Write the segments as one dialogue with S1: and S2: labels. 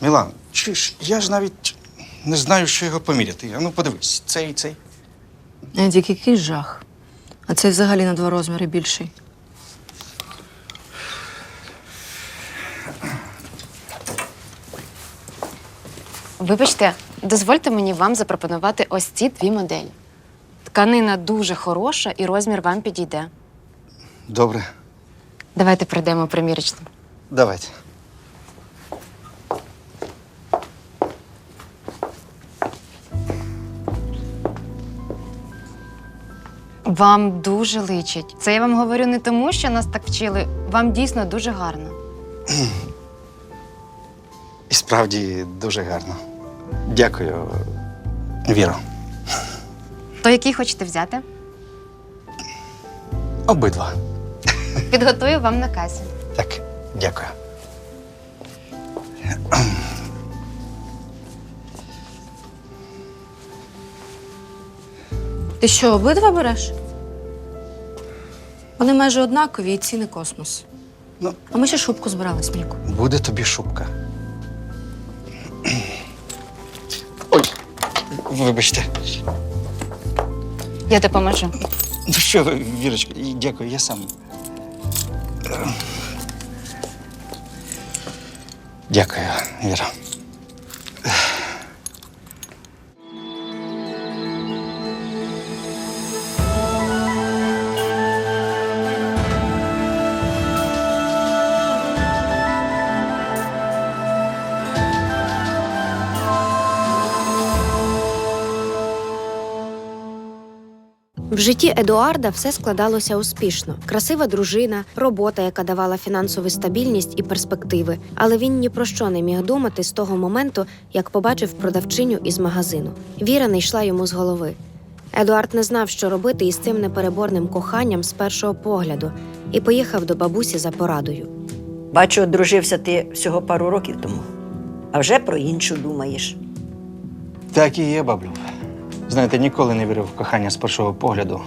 S1: Мілан, чуєш, я ж навіть не знаю, що його поміряти. А ну подивись, цей, цей.
S2: Едік, який жах. А цей взагалі на два розміри більший.
S3: Вибачте, дозвольте мені вам запропонувати ось ці дві моделі. Тканина дуже хороша і розмір вам підійде.
S1: Добре,
S3: Давайте пройдемо примірочну.
S1: давайте.
S3: Вам дуже личить. Це я вам говорю не тому, що нас так вчили. Вам дійсно дуже гарно.
S1: І справді дуже гарно. Дякую, Віро.
S3: То який хочете взяти?
S1: Обидва.
S3: Підготую вам на касі.
S1: Так, дякую.
S2: Ти що, обидва береш? Вони майже однакові і ціни космос.
S1: Ну,
S2: А ми ще шубку збирали, Смільку.
S1: буде тобі шубка. Ой, вибачте.
S3: Я допоможу.
S1: Ну що ви, Вірочка, і дякую, я сам. Дякую, Віра.
S4: В житті Едуарда все складалося успішно: красива дружина, робота, яка давала фінансову стабільність і перспективи. Але він ні про що не міг думати з того моменту, як побачив продавчиню із магазину. Віра не йшла йому з голови. Едуард не знав, що робити із цим непереборним коханням з першого погляду, і поїхав до бабусі за порадою.
S5: Бачу, одружився ти всього пару років тому, а вже про іншу думаєш.
S1: Так і є, баблю. Знаєте, ніколи не вірив в кохання з першого погляду.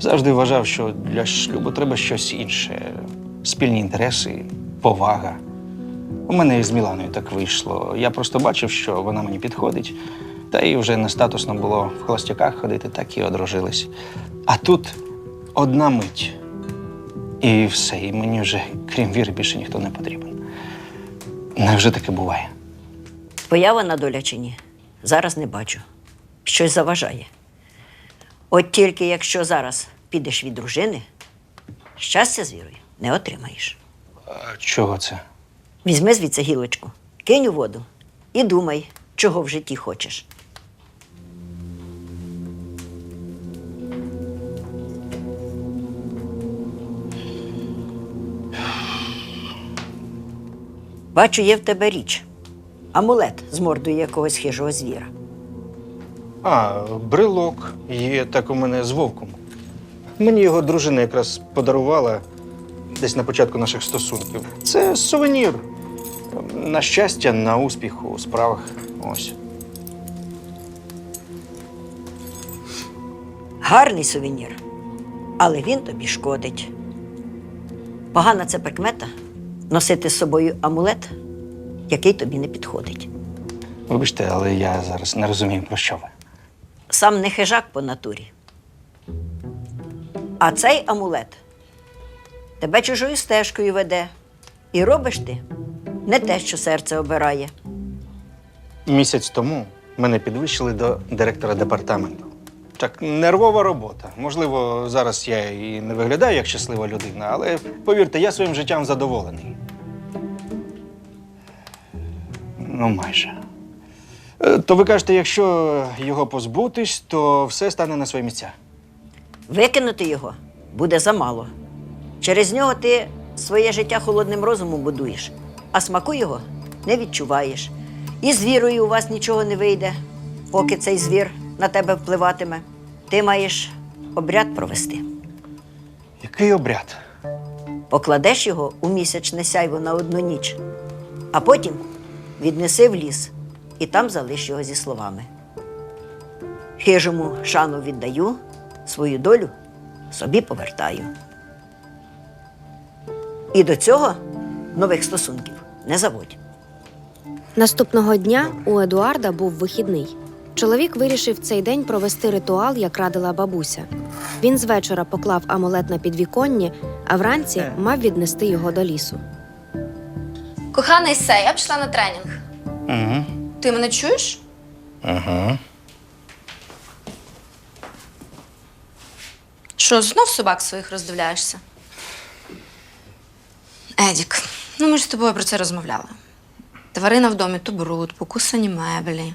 S1: Завжди вважав, що для шлюбу треба щось інше: спільні інтереси, повага. У мене з Міланою так вийшло. Я просто бачив, що вона мені підходить, та й вже не статусно було в холостяках ходити, так і одружились. А тут одна мить. І все, і мені вже, крім віри, більше ніхто не потрібен. Невже таке буває?
S5: Твоя вона доля чи ні? Зараз не бачу. Щось заважає. От тільки якщо зараз підеш від дружини, щастя з вірою не отримаєш.
S1: А чого це?
S5: Візьми звідси гілочку, кинь у воду і думай, чого в житті хочеш. Бачу, є в тебе річ. Амулет з мордою якогось хижого звіра.
S1: А, брелок є так у мене з вовком. Мені його дружина якраз подарувала десь на початку наших стосунків. Це сувенір. На щастя, на успіх у справах. Ось.
S5: Гарний сувенір, але він тобі шкодить. Погана це прикмета носити з собою амулет, який тобі не підходить.
S1: Вибачте, але я зараз не розумію, про що ви.
S5: Сам не хижак по натурі. А цей амулет тебе чужою стежкою веде. І робиш ти не те, що серце обирає.
S1: Місяць тому мене підвищили до директора департаменту. Так, нервова робота. Можливо, зараз я і не виглядаю як щаслива людина, але повірте, я своїм життям задоволений. Ну, майже. Е, То ви кажете, якщо його позбутись, то все стане на свої місця.
S5: Викинути його буде замало. Через нього ти своє життя холодним розумом будуєш, а смаку його не відчуваєш. І з вірою у вас нічого не вийде, поки цей звір на тебе впливатиме. Ти маєш обряд провести.
S1: Який обряд?
S5: Покладеш його у місячне сяйво на одну ніч, а потім віднеси в ліс і там залиш його зі словами. Хижому шану віддаю, свою долю собі повертаю. І до цього нових стосунків не заводь.
S4: Наступного дня у Едуарда був вихідний. Чоловік вирішив цей день провести ритуал, як радила бабуся. Він з вечора поклав амулет на підвіконні, а вранці мав віднести його до лісу.
S2: Коханий все, я пішла на тренінг.
S1: Угу.
S2: Ти мене чуєш?
S1: Угу.
S2: Що, знов собак своїх роздивляєшся? Едік, ну ми ж з тобою про це розмовляли. Тварина в домі то бруд, покусані меблі.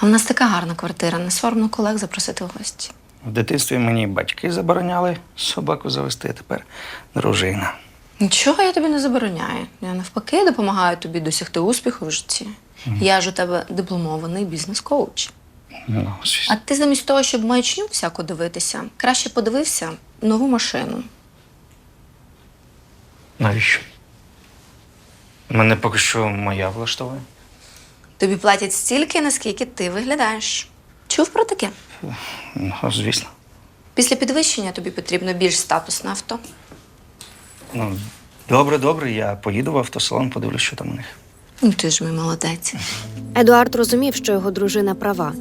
S2: А в нас така гарна квартира, не соромно колег запросити в гості.
S1: В дитинстві мені батьки забороняли собаку завести, а тепер дружина.
S2: Нічого я тобі не забороняю. Я навпаки допомагаю тобі досягти успіху в житті. Я ж у тебе дипломований бізнес-коуч.
S1: Ну,
S2: А ти замість того, щоб маячню всяку дивитися, краще подивився нову машину.
S1: Навіщо? Мене поки що моя влаштовує.
S2: Тобі платять стільки, наскільки ти виглядаєш. Чув про таке?
S1: Ну, звісно.
S2: Після підвищення тобі потрібно більш статусне авто.
S1: Ну, добре, добре, я поїду в автосалон, подивлюсь, що там у них.
S2: Ну, ти ж мій молодець.
S4: Едуард розумів, що його дружина права,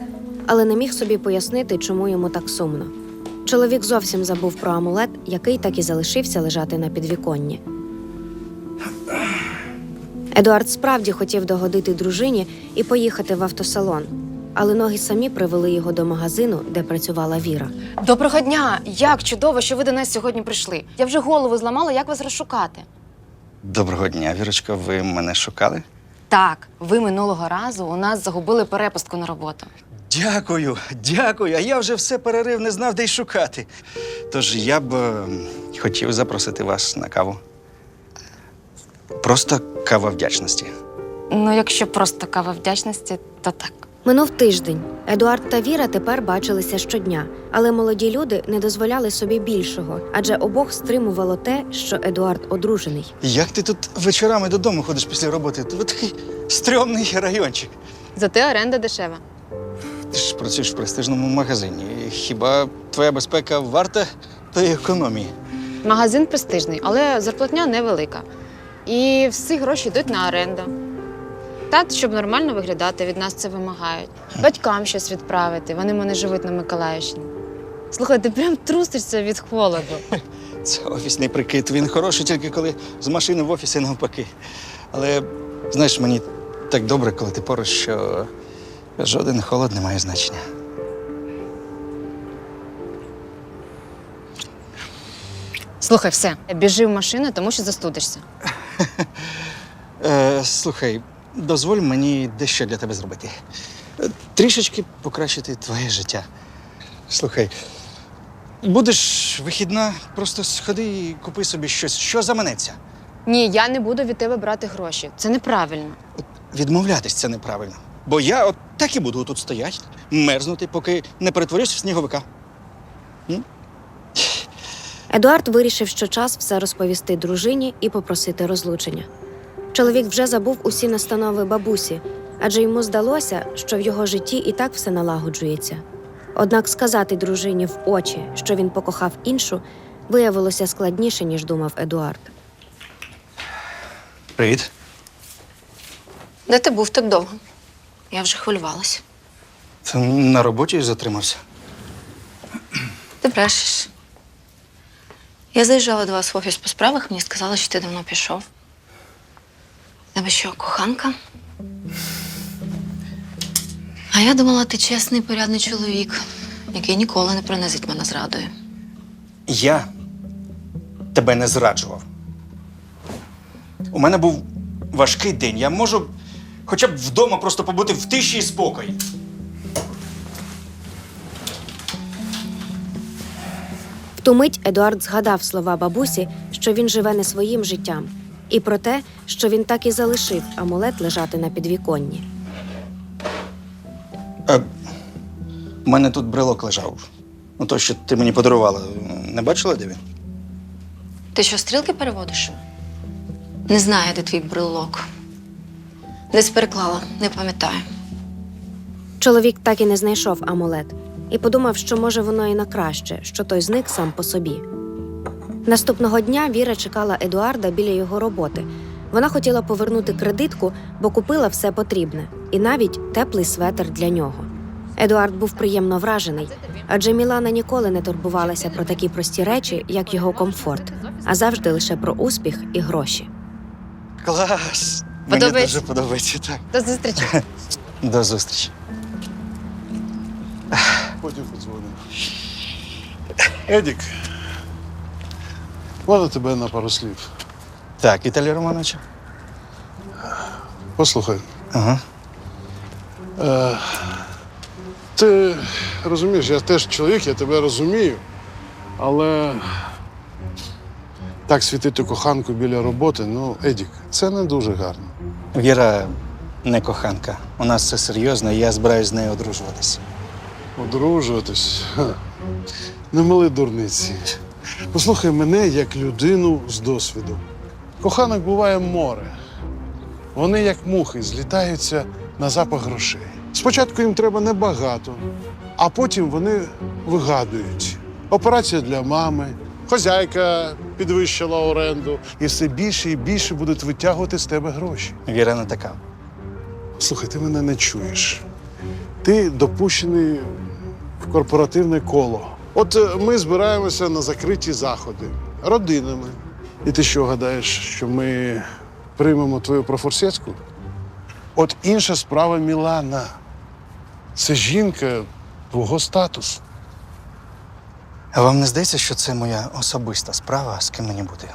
S4: але не міг собі пояснити, чому йому так сумно. Чоловік зовсім забув про амулет, який так і залишився лежати на підвіконні. Едуард справді хотів догодити дружині і поїхати в автосалон, але ноги самі привели його до магазину, де працювала Віра.
S3: Доброго дня! Як чудово, що ви до нас сьогодні прийшли. Я вже голову зламала, як вас розшукати.
S1: Доброго дня, Вірочка. Ви мене шукали?
S3: Так, ви минулого разу у нас загубили перепустку на роботу.
S1: Дякую, дякую. А я вже все перерив, не знав, де й шукати. Тож я б е, хотів запросити вас на каву. Просто кава вдячності.
S3: Ну, якщо просто кава вдячності, то так.
S4: Минув тиждень. Едуард та Віра тепер бачилися щодня, але молоді люди не дозволяли собі більшого, адже обох стримувало те, що Едуард одружений.
S1: Як ти тут вечорами додому ходиш після роботи? Тут такий стрьомний райончик.
S3: Зате оренда дешева.
S1: Ти ж працюєш в престижному магазині. Хіба твоя безпека варта тої економії?
S3: Магазин престижний, але зарплатня невелика. І всі гроші йдуть на оренду. Тат, щоб нормально виглядати, від нас це вимагають. Батькам щось відправити, вони мене живуть на Миколаївщині. Слухай, ти прям трусишся від холоду.
S1: Це офісний прикид. Він хороший тільки коли з машини в офісі навпаки. Але знаєш, мені так добре, коли ти поруч, що жоден холод не має значення.
S3: Слухай, все, біжи в машину, тому що застудишся.
S1: Е, слухай, дозволь мені дещо для тебе зробити. Трішечки покращити твоє життя. Слухай, будеш вихідна, просто сходи і купи собі щось, що заманеться.
S3: Ні, я не буду від тебе брати гроші. Це неправильно.
S1: Відмовлятись це неправильно. Бо я от так і буду тут стояти, мерзнути, поки не перетворюсь в сніговика.
S4: Едуард вирішив, що час все розповісти дружині і попросити розлучення. Чоловік вже забув усі настанови бабусі, адже йому здалося, що в його житті і так все налагоджується. Однак сказати дружині в очі, що він покохав іншу, виявилося складніше, ніж думав Едуард.
S1: Привіт.
S2: Де ти був так довго? Я вже хвилювалася.
S1: Та на роботі затримався.
S2: Ти брешеш. Я заїжджала до вас в офіс по справах, мені сказали, що ти давно пішов. Тебе що, коханка? А я думала, ти чесний, порядний чоловік, який ніколи не принизить мене зрадою.
S1: Я тебе не зраджував. У мене був важкий день. Я можу хоча б вдома просто побути в тиші і спокої.
S4: В ту мить Едуард згадав слова бабусі, що він живе не своїм життям, і про те, що він так і залишив амулет лежати на підвіконні.
S1: Е, у мене тут брелок лежав. Ну, то, що ти мені подарувала. Не бачила, де він?
S2: Ти що, стрілки переводиш? Не знаю, де твій брелок. Десь переклала, не пам'ятаю.
S4: Чоловік так і не знайшов амулет і подумав, що може воно і на краще, що той зник сам по собі. Наступного дня Віра чекала Едуарда біля його роботи, Вона хотіла повернути кредитку, бо купила все потрібне, і навіть теплий светр для нього. Едуард був приємно вражений, адже Мілана ніколи не турбувалася про такі прості речі, як його комфорт, а завжди лише про успіх і гроші.
S1: Клас!
S3: Подобається?
S1: Мені дуже подобається. Так.
S3: До зустрічі.
S1: До зустрічі.
S6: Потім подзвонимо. Едік, можна тебе на пару слів.
S1: Так, Віталій Романович.
S6: Послухай,
S1: Ага.
S6: е, ти розумієш, я теж чоловік, я тебе розумію, але так світити коханку біля роботи, ну, Едік, це не дуже гарно.
S1: Віра не коханка. У нас все серйозно, і я збираюсь з нею одружуватися.
S6: Одружуватись. Ха. Не мали дурниці. Послухай мене як людину з досвіду. Коханок буває море. Вони, як мухи, злітаються на запах грошей. Спочатку їм треба небагато, а потім вони вигадують. Операція для мами, хозяйка підвищила оренду, і все більше і більше будуть витягувати з тебе гроші.
S1: Віра не така.
S6: Слухай, ти мене не чуєш. Ти допущений в корпоративне коло. От е, ми збираємося на закриті заходи родинами. І ти що гадаєш, що ми приймемо твою профорсецьку? От інша справа Мілана. Це жінка твого статусу.
S1: А вам не здається, що це моя особиста справа, з ким мені бути?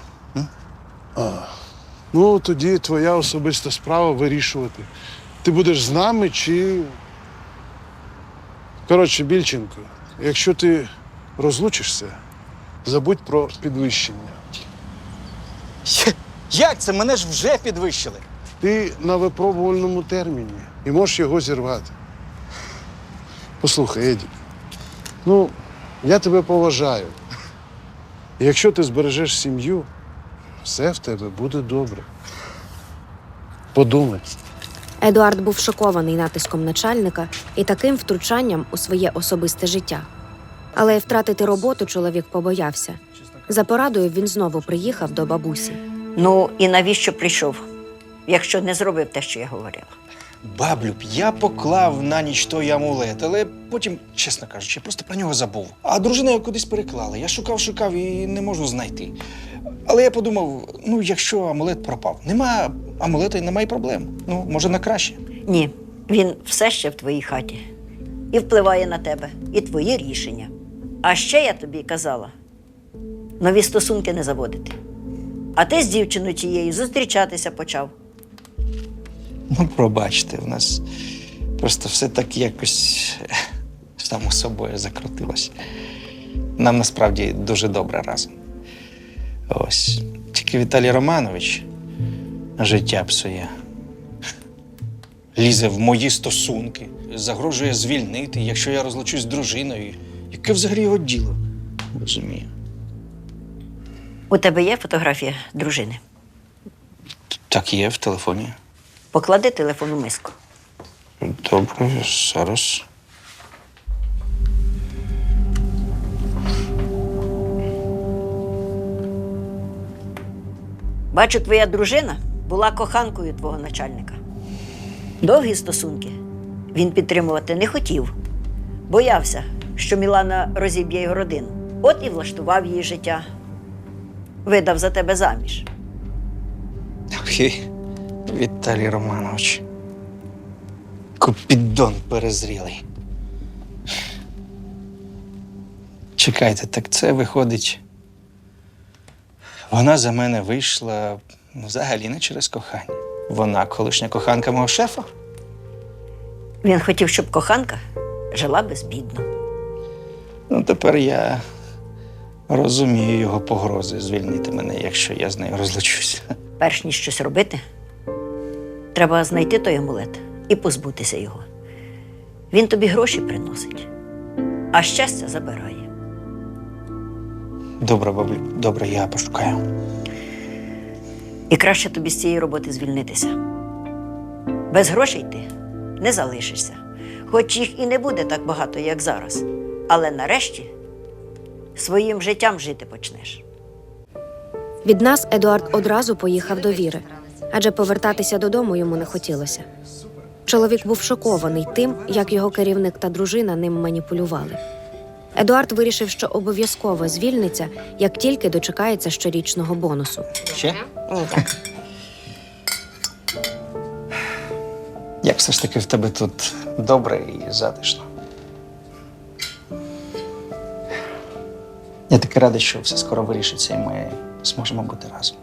S6: Ну, тоді твоя особиста справа вирішувати. Ти будеш з нами чи. Коротше, Більченко, якщо ти розлучишся, забудь про підвищення.
S1: Як це? Мене ж вже підвищили.
S6: Ти на випробувальному терміні і можеш його зірвати. Послухай, Едік, ну, я тебе поважаю. І якщо ти збережеш сім'ю, все в тебе буде добре. Подумай.
S4: Едуард був шокований натиском начальника і таким втручанням у своє особисте життя. Але й втратити роботу чоловік побоявся. За порадою він знову приїхав до бабусі.
S5: Ну і навіщо прийшов, якщо не зробив те, що я говорила?
S1: Баблюб, я поклав на ніч той амулет, але потім, чесно кажучи, я просто про нього забув. А дружина його кудись переклала. Я шукав, шукав і не можу знайти. Але я подумав: ну, якщо амулет пропав, нема амулета і немає проблем. Ну, може, на краще.
S5: Ні, він все ще в твоїй хаті і впливає на тебе, і твої рішення. А ще я тобі казала нові стосунки не заводити. А ти з дівчиною тією зустрічатися почав.
S1: Ну, пробачте, в нас просто все так якось само собою закрутилось. Нам насправді дуже добре разом. Ось. Тільки Віталій Романович життя псує. Лізе в мої стосунки, загрожує звільнити, якщо я розлучусь з дружиною. Яке взагалі його діло? Розумію.
S5: У тебе є фотографія дружини?
S1: Так є в телефоні.
S5: Поклади телефон у миску.
S1: Добре, зараз.
S5: Бачу, твоя дружина була коханкою твого начальника. Довгі стосунки він підтримувати не хотів, боявся, що Мілана розіб'є його родину. От і влаштував її життя. Видав за тебе заміж.
S1: Окей, Віталій Романович. Купідон перезрілий. Чекайте, так це виходить. Вона за мене вийшла взагалі не через кохання. Вона колишня коханка мого шефа.
S5: Він хотів, щоб коханка жила безбідно.
S1: Ну, тепер я розумію його погрози звільнити мене, якщо я з нею розлучусь.
S5: Перш ніж щось робити, треба знайти той амулет і позбутися його. Він тобі гроші приносить, а щастя забирає.
S1: Добре, баблю, добре, я пошукаю.
S5: І краще тобі з цієї роботи звільнитися. Без грошей ти не залишишся, хоч їх і не буде так багато, як зараз. Але нарешті своїм життям жити почнеш.
S4: Від нас Едуард одразу поїхав до Віри. адже повертатися додому йому не хотілося. Чоловік був шокований тим, як його керівник та дружина ним маніпулювали. Едуард вирішив, що обов'язково звільниться, як тільки дочекається щорічного бонусу.
S1: Ще?
S3: Ні, дякую.
S1: Як все ж таки в тебе тут добре і затишно. Я таки радий, що все скоро вирішиться, і ми зможемо бути разом.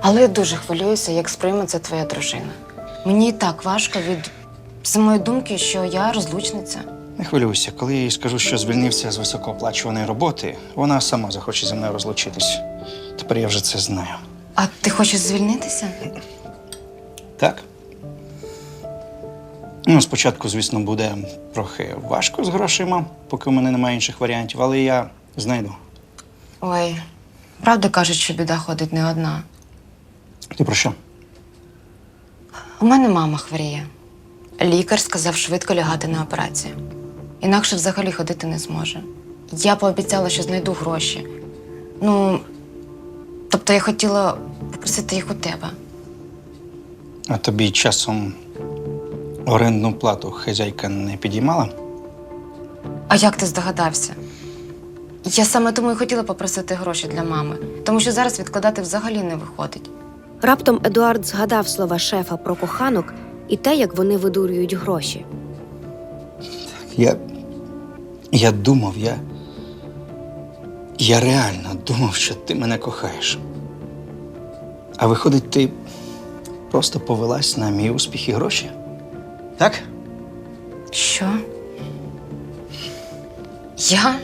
S3: Але я дуже хвилююся, як сприйме це твоя дружина. Мені і так важко від самої думки, що я розлучниця.
S1: Не хвилюйся, коли я їй скажу, що звільнився з високооплачуваної роботи, вона сама захоче зі мною розлучитись. Тепер я вже це знаю.
S3: А ти хочеш звільнитися?
S1: Так? Ну, спочатку, звісно, буде трохи важко з грошима, поки у мене немає інших варіантів, але я знайду.
S3: Ой, правда кажуть, що біда ходить не одна.
S1: Ти про що?
S3: У мене мама хворіє. Лікар сказав швидко лягати на операцію. Інакше взагалі ходити не зможе. Я пообіцяла, що знайду гроші. Ну, тобто я хотіла попросити їх у тебе.
S1: А тобі часом орендну плату хазяйка не підіймала?
S3: А як ти здогадався? Я саме тому і хотіла попросити гроші для мами, тому що зараз відкладати взагалі не виходить.
S4: Раптом Едуард згадав слова шефа про коханок і те, як вони видурюють гроші.
S1: Я. Я думав, я. Я реально думав, що ти мене кохаєш. А виходить, ти просто повелась на мій успіх і гроші? Так?
S3: Що? Я?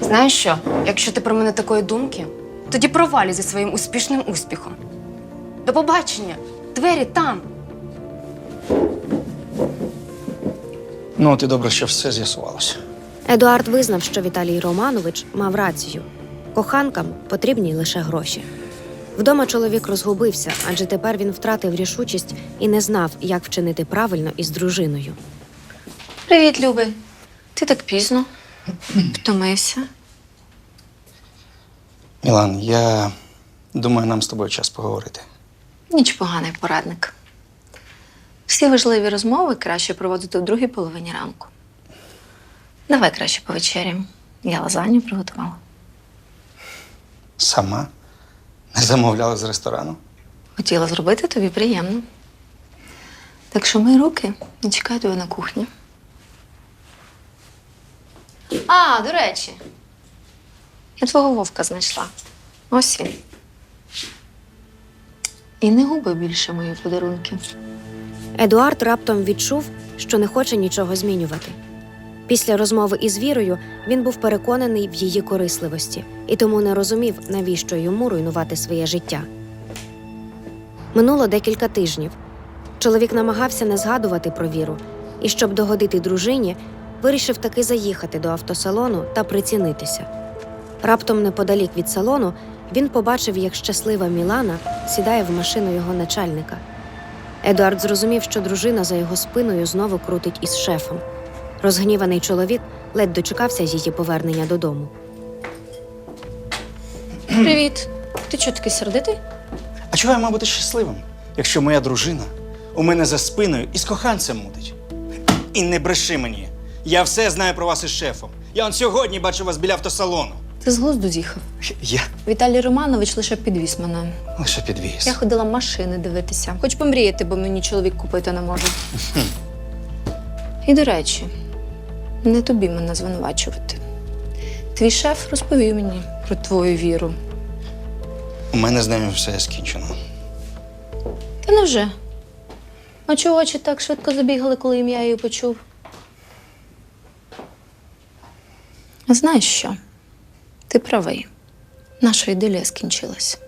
S3: Знаєш що? Якщо ти про мене такої думки, тоді провалюй зі своїм успішним успіхом. До побачення! Двері там!
S1: Ну, ти добре, що все з'ясувалося.
S4: Едуард визнав, що Віталій Романович мав рацію. Коханкам потрібні лише гроші. Вдома чоловік розгубився, адже тепер він втратив рішучість і не знав, як вчинити правильно із дружиною.
S2: Привіт, Люби. Ти так пізно. Втомився.
S1: Мілан, я думаю, нам з тобою час поговорити.
S2: Ніч поганий порадник. Всі важливі розмови краще проводити в другій половині ранку. Давай краще повечеряємо. Я лазанью приготувала.
S1: Сама замовляла з ресторану.
S2: Хотіла зробити тобі приємно. Так що мої руки і чекаю тебе на кухні. А, до речі, я твого вовка знайшла. Ось він. І не губи більше мої подарунки.
S4: Едуард раптом відчув, що не хоче нічого змінювати. Після розмови із Вірою він був переконаний в її корисливості і тому не розумів, навіщо йому руйнувати своє життя. Минуло декілька тижнів. Чоловік намагався не згадувати про віру, і щоб догодити дружині, вирішив таки заїхати до автосалону та прицінитися. Раптом, неподалік від салону, він побачив, як щаслива Мілана сідає в машину його начальника. Едуард зрозумів, що дружина за його спиною знову крутить із шефом. Розгніваний чоловік ледь дочекався її повернення додому.
S2: Привіт. Ти чого такий сердитий?
S1: А чого я мав бути щасливим, якщо моя дружина у мене за спиною і з коханцем мутить? І не бреши мені. Я все знаю про вас із шефом. Я он сьогодні бачу вас біля автосалону.
S2: Ти з глузду з'їхав.
S1: Я
S2: Віталій Романович лише підвіз мене.
S1: лише підвіз.
S2: Я ходила машини дивитися. Хоч помріяти, бо мені чоловік купити не може. І до речі, не тобі мене звинувачувати. Твій шеф розповів мені про твою віру.
S1: У мене з нею все скінчено.
S2: Та невже? А чого очі так швидко забігали, коли ім'я її почув? А Знаєш що? Ти правий. Наша ідилія скінчилась.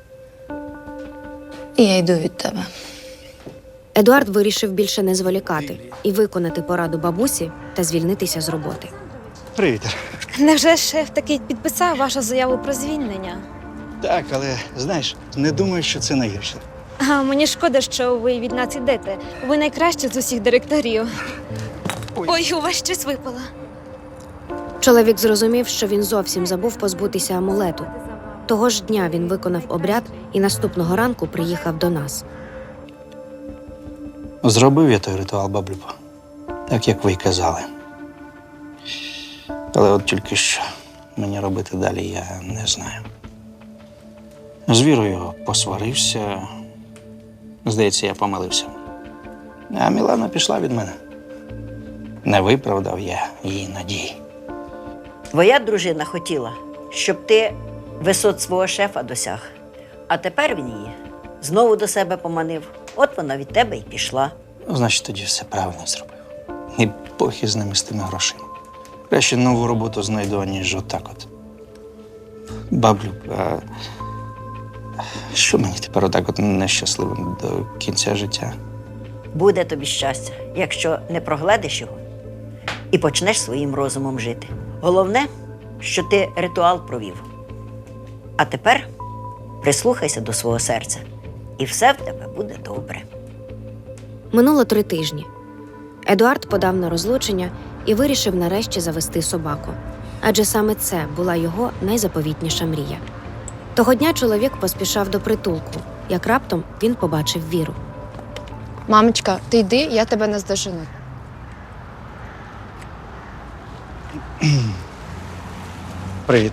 S2: І я йду від тебе.
S4: Едуард вирішив більше не зволікати і виконати пораду бабусі та звільнитися з роботи.
S1: Привіт.
S7: Невже шеф таки підписав вашу заяву про звільнення?
S1: Так, але знаєш, не думаю, що це найгірше.
S7: А мені шкода, що ви від нас ідете. Ви найкращі з усіх директорів. Ой, у вас щось випало.
S4: Чоловік зрозумів, що він зовсім забув позбутися амулету. Того ж дня він виконав обряд і наступного ранку приїхав до нас.
S1: Зробив я той ритуал, баблюба, так як ви й казали. Але от тільки що мені робити далі я не знаю. З вірою посварився. Здається, я помилився. А Мілана пішла від мене. Не виправдав я її надії.
S5: Твоя дружина хотіла, щоб ти висот свого шефа досяг. А тепер він її знову до себе поманив. От вона від тебе й пішла.
S1: Ну, значить, тоді все правильно зробив. І похі з ними з тими грошима. Краще нову роботу знайду, аніж отак от. Баблю, а що мені тепер отак от нещасливим до кінця життя?
S5: Буде тобі щастя, якщо не прогледиш його і почнеш своїм розумом жити. Головне, що ти ритуал провів. А тепер прислухайся до свого серця, і все в тебе буде добре.
S4: Минуло три тижні. Едуард подав на розлучення і вирішив нарешті завести собаку. Адже саме це була його найзаповітніша мрія. Того дня чоловік поспішав до притулку, як раптом він побачив віру.
S3: Мамочка, ти йди, я тебе наздожену.
S1: Привіт.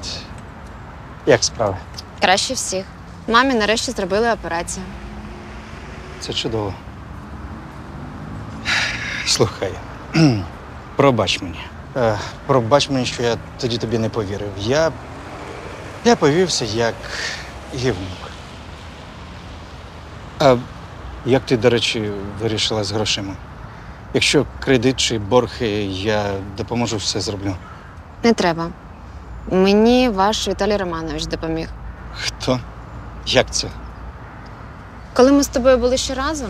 S1: Як справи?
S3: Краще всіх. Мамі нарешті зробили операцію.
S1: Це чудово. Слухай, пробач мені. Е, пробач мені, що я тоді тобі не повірив. Я. Я повівся як гівнюк. А як ти, до речі, вирішила з грошима? Якщо кредит чи борги, я допоможу все зроблю.
S3: Не треба. Мені ваш Віталій Романович допоміг.
S1: Хто? Як це?
S3: Коли ми з тобою були ще разом,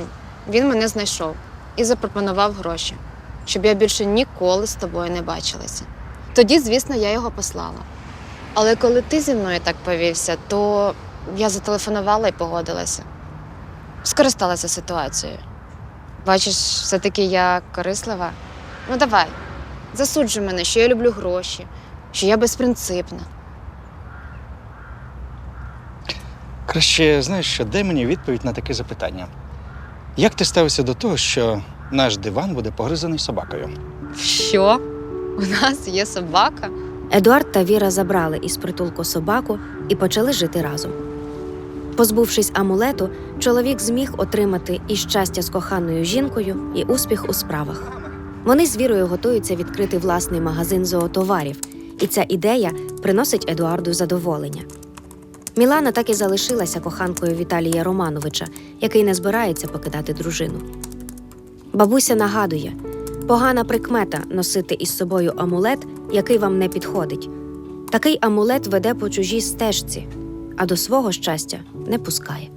S3: він мене знайшов і запропонував гроші, щоб я більше ніколи з тобою не бачилася. Тоді, звісно, я його послала. Але коли ти зі мною так повівся, то я зателефонувала і погодилася. Скористалася ситуацією. Бачиш, все-таки я корислива. Ну давай, засуджуй мене, що я люблю гроші, що я безпринципна.
S1: Краще, знаєш що, дай мені відповідь на таке запитання. Як ти ставишся до того, що наш диван буде погризаний собакою?
S3: Що? У нас є собака?
S4: Едуард та Віра забрали із притулку собаку і почали жити разом. Позбувшись амулету, чоловік зміг отримати і щастя з коханою жінкою, і успіх у справах. Вони з вірою готуються відкрити власний магазин зоотоварів, і ця ідея приносить Едуарду задоволення. Мілана так і залишилася коханкою Віталія Романовича, який не збирається покидати дружину. Бабуся нагадує: погана прикмета носити із собою амулет, який вам не підходить. Такий амулет веде по чужій стежці, а до свого щастя не пускає.